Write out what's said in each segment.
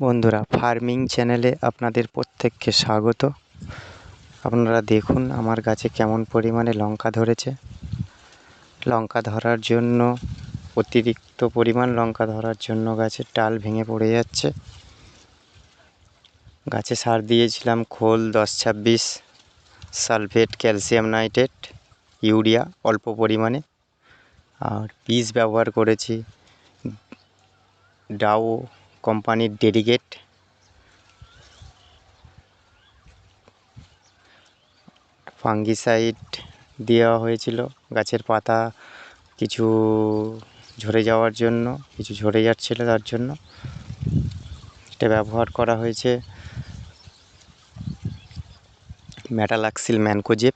বন্ধুরা ফার্মিং চ্যানেলে আপনাদের প্রত্যেককে স্বাগত। আপনারা দেখুন আমার গাছে কেমন পরিমাণে লঙ্কা ধরেছে। লঙ্কা ধরার জন্য, অতিরিক্ত পরিমাণ লঙ্কা ধরার জন্য গাছের ডাল ভেঙে পড়ে যাচ্ছে। গাছে সার দিয়েছিলাম খোল দশ ছাব্বিশ, সালফেট ক্যালসিয়াম নাইট্রেট, ইউরিয়া অল্প পরিমাণে। আর বীজ ব্যবহার করেছি, ডাও কোম্পানির ডেডিকেট। ফাঙ্গিসাইড দেওয়া হয়েছিল গাছের পাতা কিছু ঝরে যাওয়ার জন্য, কিছু ঝরে যাচ্ছিল তার জন্য। এটা ব্যবহার করা হয়েছে ম্যাটালাক্সিল ম্যানকোজেব।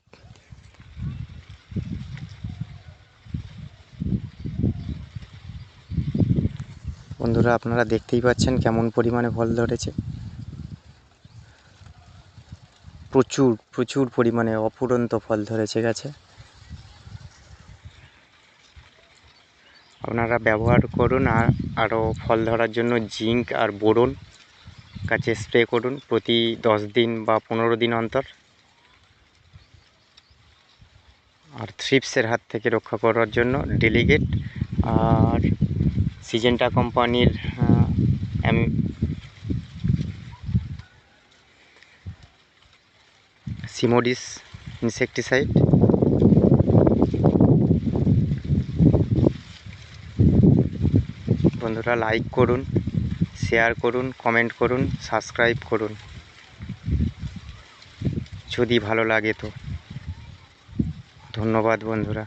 বন্ধুরা, আপনারা দেখতেই পাচ্ছেন কেমন পরিমাণে ফল ধরেছে। প্রচুর প্রচুর পরিমাণে অফুরন্ত ফল ধরেছে গাছে। আপনারা ব্যবহার করুন আর আরও ফল ধরার জন্য জিঙ্ক আর বোরন গাছে স্প্রে করুন প্রতি দশ দিন বা পনেরো দিন অন্তর। আর থ্রিপসের হাত থেকে রক্ষা করার জন্য ডেলিগেট আর সিজেন্টা কোম্পানির সিমোডিস ইনসেকটিসাইড বন্ধুরা লাইক করুন শেয়ার করুন কমেন্ট করুন সাবস্ক্রাইব করুন। যদি ভালো লাগে তো। ধন্যবাদ বন্ধুরা।